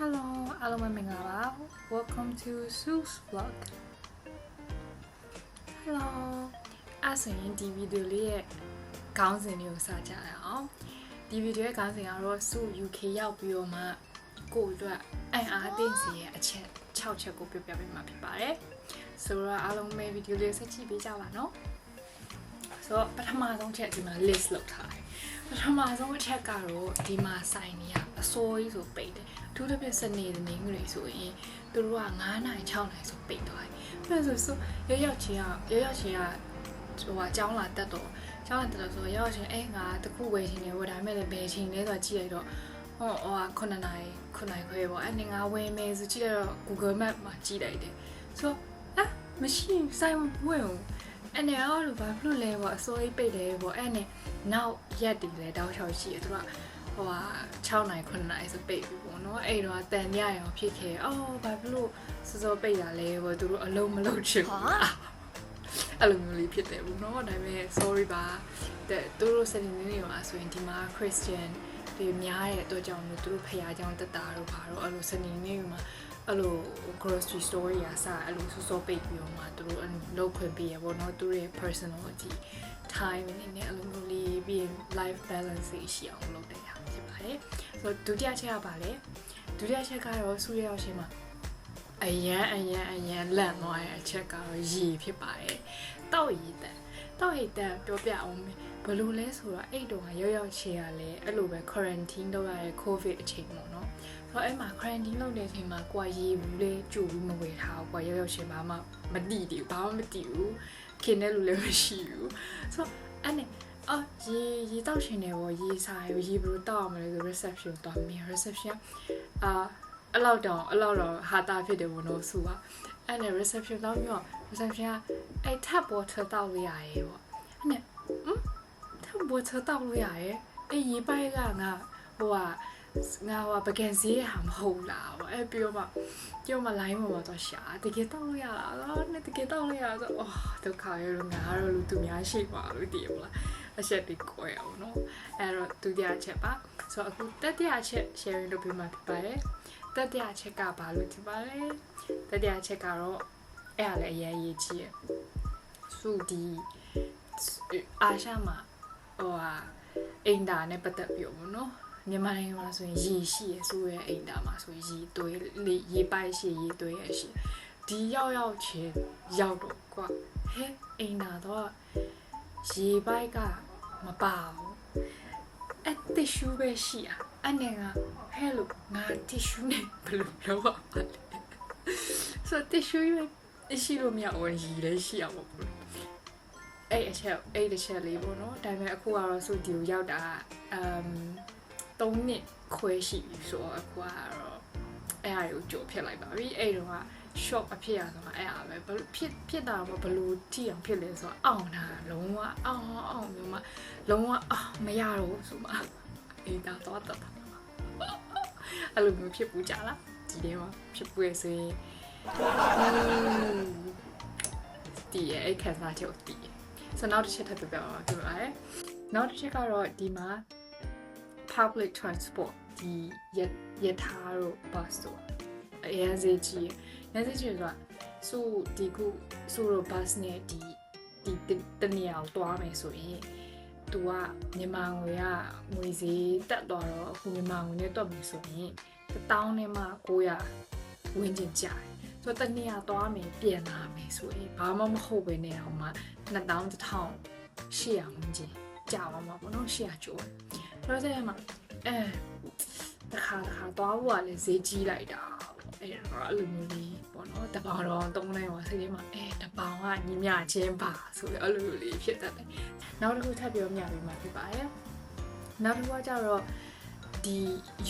Hello အားလုံးပဲမင်္ဂလာပါ Welcome to Sue's vlog Hello အဲ့ဆိုရင်ဒီဗီဒီယိုလေးရဲ့ခေါင်းစဉ်လေးကိုစကြရအောင်ဒီဗီဒီယိုရဲ့ခေါင်းစဉ်ကတော့ Sue UK ရောက်ပြီးတော့မှကိုယ့်အတွက်အံ့အားသင့်စေရဲ့အချက်6ချက်ကိုပြပြပေးမှာဖြစ်ပါတယ်ဆိုတော့အားလုံးပဲဗီဒီယိုလေးဆက်ကြည့်ပေးကြပါနော်ဆိုတော့ပထမဆုံးချက်ဒီမှာ list လုပ်ထားတယ်ပထမဆုံးအချက်ကတော့ဒီမှာဆိုင်နေရအစိုးရဆိုပိတ်တယ်အ ထူးသဖြင့်စနေတနင်္ဂနွေဆိုရင်သူတို့က9နိုင်6နိုင်ဆိုပိတ်သွားတယ်ပြီးတော့ဆိုဆိုရောက်ရောက်ချင်းကရောက်ရောက်ချင်းကဟိုကအကြောင်းလာတက်တော့အကြောင်းလာတက်တော့ဆိုရောက်ရောက်ချင်းအဲငါတခုဝယ်ချင်းနေဝယ်ဒါပေမဲ့လည်းဘယ်ချင်းလဲဆိုတာကြည့်လိုက်တော့ဟောဟိုက9နိုင်9နိုင်ခွဲပေါ့အဲ့နေငါဝယ်မယ်ဆိုကြည့်လိုက်တော့ Google Map မှာကြည့်လိုက်တယ်ဆိုအာမရှိဆိုင်ဝယ်ဘူးအဲ့နဲ့အော်လို့ဘာဖြစ်လို့လဲပေါ့အစိုးရပိတ်တယ်ပေါ့အဲ့နဲ့နောက်ရက်တည်လဲတောက်ချောက်ရှိတယ်သူက ဟိုဟာ6နိုင်9နိုင်ဆိုပိတ်ပြီပေါ့နော်အဲ့တော့တန်ညရောဖြစ်ခဲ့အော်ဘာဖြစ်လို့စောစောပိတ်တာလဲပေါ့သူတို့အလုံးမလုံးချင်ဘူးအဲ့လိုမျိုးလေးဖြစ်တယ်ဘူးနော်ဒါပေမဲ့ sorry ပါတဲ့သူတို့စနေနေ့မှာဆိုရင်ဒီမှာ Christian တွေများတဲ့အတွက်ကြောင့်လို့သူတို့ဖရားကြောင့်တက်တာတော့ဘာတော့အဲ့လိုစနေနေ့မှာအဲ့လို grocery store ရာစအဲ့လိုစောစောပိတ်ပြီးတော့မှသူတို့လောက်ခွင့်ပေးရပေါ့နော်သူတို့ရဲ့ personal ဒီ time နဲ့အဲ့လိုမျိုးလေးပြီးရင် life balance ရှိအောင်လုပ်တဲ့ဟာဖြစ်ပါတယ်ဆိုတော့ဒုတိယချက်ကပါလေဒုတိယချက်ကတော့ဆူရရောက်ရှင်မှာအရန်အရန်အရန်လန့်သွားတဲ့အချက်ကတော့ရေဖြစ်ပါတယ်တောက်ရည်တန်တောက်ရည်တန်ပြောပြအောင်မယ် ဘယ်လိုလဲဆိုတော့အဲ့တုန်းကရောက်ရောက်ချေရလဲအဲ့လိုပဲ quarantine လုပ်ရတဲ့ covid အချိန်ပေါ့နော်ဆိုတော့အဲ့မှာ quarantine လုပ်တဲ့အချိန်မှာကိုယ်ရေဘူးလေးကြိုပြီးမဝယ်ထားဘူးကိုယ်ရောက်ရောက်ချေဘာမှမတိတည်ဘာမှမတိဘူးခင်တဲ့လူလည်းမရှိဘူးဆိုတော့အဲ့နဲ့အော်ရေရေတောက်ရှင်တယ်ပေါ့ရေစာရောရေဘယ်လိုတောက်အောင်မလဲဆို reception တော့မြင် reception အာအဲ့လောက်တော့အဲ့လောက်တော့ဟာတာဖြစ်တယ်ဘုံတော့ဆူပါအဲ့နဲ့ reception တော့ပြီးတော့ reception ကအဲ့ tap water တောက်လို့ရရေပေါ့အဲ့နဲ့ ဟမ် tap water တောက်လို့ရရေအဲ့ရေပိုက်ကငါဟိုကငါဟိုပကံစည်းဟာမဟုတ်လားပေါ့အဲ့ပြီးတော့မှပြောမှ line ပေါ်မှာတော့ရှာတကယ်တောက်လို့ရလားတော့နဲ့တကယ်တောက်လို့ရဆိုအော်ဒုက္ခရလို့ငါတော့လူသူများရှိပါလို့တည်ရမလားအချက်ဒီကိုရအောင်နော်အဲ့တော့ဒုတိယချက်ပါဆိုတော့အခုတတိယချက် sharing လုပ်ပြီးမှဖြစ်ပါတယ်တတိယချက်ကဘာလို့ဒီပါလဲတတိယချက်ကတော့အဲ့ဒါလည်းအရင်ရေးကြည့်ရစုဒီအာရှမှာ ဟိုဟာအိမ်တာနဲ့ပတ်သက်ပြီးတော့နော်မြန်မာနိုင်ငံမှာဆိုရင်ရေရှိရဆိုရဲအိမ်တာမှာဆိုရေသွေးလေရေပိုက်ရှိရေသွေးရရှိဒီရောက်ရောက်ချင်းရောက်တော့ကွာဟဲအိမ်တာတော့ရေပိုက်ကမပါဘူးအဲ့တစ်ရှူးပဲရှိอ่ะအနေကဟဲလို့ငါတစ်ရှူးနဲ့ဘယ်လိုလုပ်ရမလဲဆိုတစ်ရှူးရရှိလို့မရဘူးရေလည်းရှိအောင်ပေါ့ အဲ့အချက်အဲ့တစ်ချက်လေးပေါ့နော်ဒါပေမဲ့အခုကတော့စူဒီကိုရောက်တာအမ်3နှစ်ခွဲရှိပြီဆိုတော့အခုကတော့အဲ့အရာကိုကြိုဖြစ်လိုက်ပါပြီအဲ့တော့က shock အဖြစ်ရဆိုတော့အဲ့အားပဲဘယ်ဖြစ်ဖြစ်တာမဘလို့ကြည့်အောင်ဖြစ်လဲဆိုတော့အောင့်တာလုံးဝအောင့်အောင့်မျိုးမှလုံးဝအာမရတော့ဆိုမှအေးတော့တော့တော့အဲ့လိုမျိုးဖြစ်ပူကြလားဒီထဲမှာဖြစ်ပူရဆိုရင်ဒီရဲ့အဲ့ခံစားချက်ကိုတည် ဆိုနောက်တစ်ချက်ထပ်ပြပြပါမယ်ပြောပါရယ်နောက်တစ်ချက်ကတော့ဒီမှာ public transport ဒီရရထားတို့ bus တို့အရင်စေးကြီးရစေးကြီးဆိုတာစုဒီခုစုတို့ bus နဲ့ဒီဒီတနေရာကိုတွားမယ်ဆိုရင်သူကမြန်မာငွေကငွေစည်းတက်သွားတော့အခုမြန်မာငွေနဲ့တွက်မယ်ဆိုရင်1000နဲ့မှ900ဝန်းကျင်ကျတယ် ဆိုတော့တနေရာတွားမယ်ပြန်လာမယ်ဆိုရင်ဘာမှမဟုတ်ပဲနေအောင်မှ2000 1000 800ဝန်းကျင်ကြာပါမှာပေါ့နော်800ကျော်တော့တဲ့မှာအဲတခါတခါသွားဖို့ကလည်းဈေးကြီးလိုက်တာအဲ့တော့အဲ့လိုမျိုးလေးပေါ့နော်တပောင်တော့သုံးနိုင်ပါစိတ်ထဲမှာအဲတပောင်ကညီမချင်းပါဆိုပြီးအဲ့လိုလေးဖြစ်တတ်တယ်နောက်တစ်ခုထပ်ပြောမြပေးမှာဖြစ်ပါတယ်နောက်တစ်ခုကကြတော့ဒီ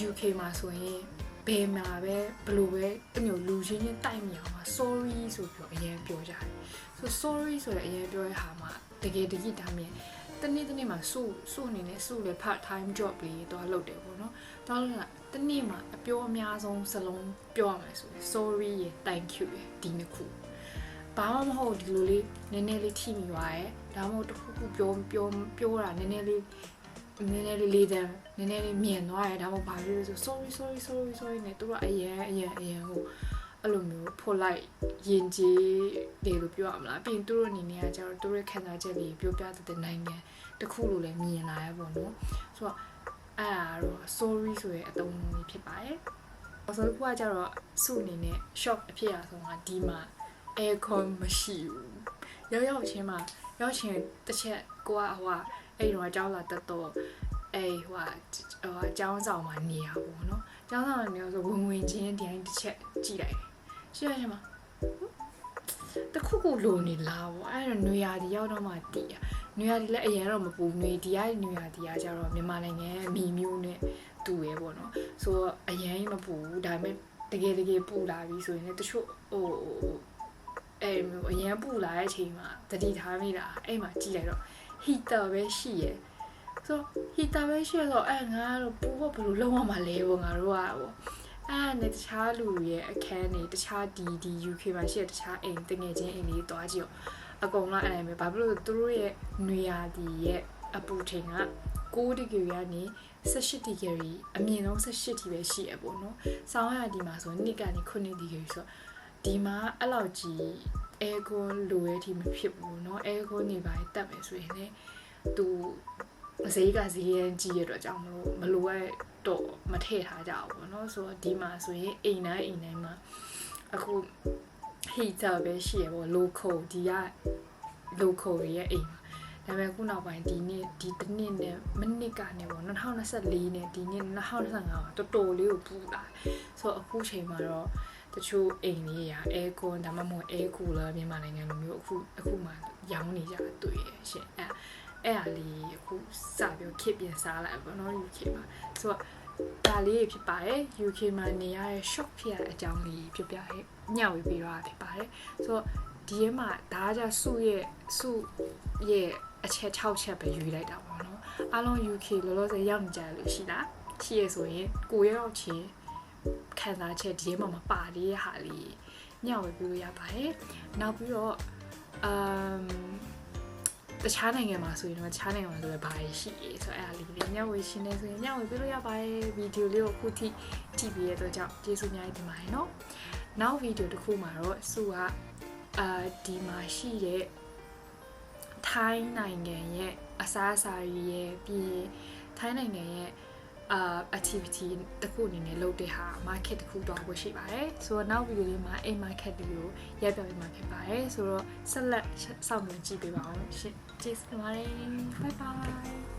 UK မှာဆိုရင် ဘယ်မှာပဲဘလို့ပဲတမျိုးလူချင်းချင်းတိုက်မြောင်မှာ sorry ဆိုပြီးတော့အရင်ပြောကြတယ်ဆို sorry ဆိုတဲ့အရင်ပြောတဲ့ဟာမှာတကယ်တကယ်ဒါမြင်တနေ့တနေ့မှာစုစုအနေနဲ့စုလေ part time job လေးတော့လုပ်တယ်ပေါ့နော်။တော့လည်းတနေ့မှာအပြောအများဆုံးစလုံးပြောရမယ်ဆိုရင် sorry ရယ် thank you ရယ်ဒီနှစ်ခု။ဘာမှမဟုတ်ဒီလိုလေးနည်းနည်းလေးထိမိပါရဲ့။ဒါမှမဟုတ်တစ်ခုခုပြောပြောပြောတာနည်းနည်းလေး နည်းနည်းလေးလေးတန်းနည်းနည်းလေးမြင်သွားတယ်ဒါမှမဟုတ်ဘာလို့လဲဆို sorry sorry sorry sorry နဲ့သူတို့ကအရင်အရင်အရင်ဟိုအဲ့လိုမျိုးဖို့လိုက်ရင်ကြီးတယ်လို့ပြောရမလားပြီးရင်သူတို့အနေနဲ့ကကျတော့သူတို့ရဲ့ခံစားချက်တွေပြောပြတဲ့နိုင်ငံတစ်ခုလိုလည်းမြင်လာရပေါ့နော်ဆိုတော့အဲ့ဒါတော့ sorry ဆိုရဲအသုံးအနှုန်းလေးဖြစ်ပါတယ်ဆိုတော့ခုကကျတော့စုအနေနဲ့ shop အဖြစ်အဆုံးကဒီမှာ aircon မရှိဘူးရောက်ရောက်ချင်းမှာရောက်ချင်းတစ်ချက်ကိုကဟိုက အဲ့တော့ကြောက်လာတက်တော့အဲ့ဟိုဟာအကြောင်းဆောင်မှာနေရပေါ့နော်အကြောင်းဆောင်မှာနေဆိုဝင်ဝင်ချင်းဒီတိုင်းတစ်ချက်ကြည့်လိုက်ရှင်းရရှင်းပါတခုခုလိုနေလားဗောအဲ့တော့နွေရာဒီရောက်တော့မှတည်ရနွေရာဒီလည်းအရင်တော့မပူနွေဒီကနွေရာဒီကကြတော့မြန်မာနိုင်ငံအမီမျိုးနဲ့တူရဲဗောနော်ဆိုတော့အရင်မပူဒါပေမဲ့တကယ်တကယ်ပူလာပြီဆိုရင်လည်းတချို့ဟိုအဲအရင်ပူလာတဲ့အချိန်မှာတတိထားမိတာအဲ့မှာကြည့်လိုက်တော့ heater ပဲရှိရယ်ဆိုတော့ heater ပဲရှိရတော့အဲ့ငါတို့ပူဖို့ဘယ်လိုလုပ်ရမှာလဲပေါ့ငါတို့ကပေါ့အဲ့နဲ့တခြားလူတွေရဲ့အခန်းတွေတခြားဒီဒီ UK မှာရှိတဲ့တခြားအိမ်တငယ်ချင်းအိမ်လေးတွားကြည့်တော့အကုန်လုံးအဲ့ဒါပဲဘာဖြစ်လို့လဲသူတို့ရဲ့နွေရာသီရဲ့အပူချိန်က6ဒီဂရီကနေ18ဒီဂရီအမြင့်ဆုံး18ဒီပဲရှိရပေါ့နော်။ဆောင်းရာဒီမှာဆိုနှစ်ကနေ9ဒီဂရီဆိုတော့ ဒီမှာအဲ့လောက်ကြီး aircon လိုရဲဒီမဖြစ်ဘူးเนาะ aircon နေပါတက်မယ်ဆိုရင်လည်းသူဈေးကဈေးရင်ကြီးရတော့ကြောင့်မလို့မလိုရတော့မထည့်ထားကြဘူးပေါ့เนาะဆိုတော့ဒီမှာဆိုရင်အိမ်တိုင်းအိမ်တိုင်းမှာအခု heater ပဲရှိရပေါ့ local ဒီက local ရဲ့အိမ်မှာဒါပေမဲ့ခုနောက်ပိုင်းဒီနေ့ဒီတစ်နှစ်နဲ့မိနစ်ကနေပေါ့2024နဲ့ဒီနှစ်2025ကတော်တော်လေးကိုပူလာဆိုတော့အခုချိန်မှာတော့ တချို့အိမ်လေးရာ air con ဒါမှမဟုတ် air cooler မြန်မာနိုင်ငံလိုမျိုးအခုအခုမှရောင်းနေကြတွေ့ရရှင်အဲအဲ့အားလေးအခုစပြီးခစ်ပြင်စားလိုက်ပေါ့နော် UK မှာဆိုတော့ဒါလေးဖြစ်ပါတယ် UK မှာနေရတဲ့ shock ဖြစ်ရတဲ့အကြောင်းလေးပြပြရဲညှောက်ဝေးပြီးတော့ဖြစ်ပါတယ်ဆိုတော့ဒီထဲမှာဒါကကြစုရဲ့စုရဲ့အချက်6ချက်ပဲယူလိုက်တာပေါ့နော်အားလုံး UK လောလောဆယ်ရောက်နေကြလို့ရှိလားရှိရဆိုရင်ကိုရောက်ချင်း ခံစားချက်ဒီထဲမှာမပါသေးတဲ့ဟာလေးညှောက်ဝေးပြီးလို့ရပါတယ်နောက်ပြီးတော့အမ်တခြားနိုင်ငံမှာဆိုရင်တော့တခြားနိုင်ငံမှာဆိုလည်းဘာရှိရဲဆိုတော့အဲ့ဒါလေးလေးညှောက်ဝေးရှင်းနေဆိုရင်ညှောက်ဝေးပြီးလို့ရပါတယ်ဗီဒီယိုလေးကိုအခုထိကြည့်ပြီးရတော့ကြောင့်ကျေးဇူးများတင်ပါတယ်နော်နောက်ဗီဒီယိုတစ်ခုမှာတော့စုကအာဒီမှာရှိတဲ့ထိုင်းနိုင်ငံရဲ့အစားအစာတွေရဲ့ပြီးရင်ထိုင်းနိုင်ငံရဲ့ အာ activity တစ်ခုအနေနဲ့လုပ်တဲ့ဟာ market တစ်ခုတော့ဝယ်ရှိပါတယ်ဆိုတော့နောက်ဗီဒီယိုလေးမှာအဲ့ market တွေကိုရိုက်ပြပေးမှာဖြစ်ပါတယ်ဆိုတော့ဆက်လက်စောင့်မျှော်ကြည့်ပေးပါအောင်ရှင်ကျေးဇူးတင်ပါတယ် bye bye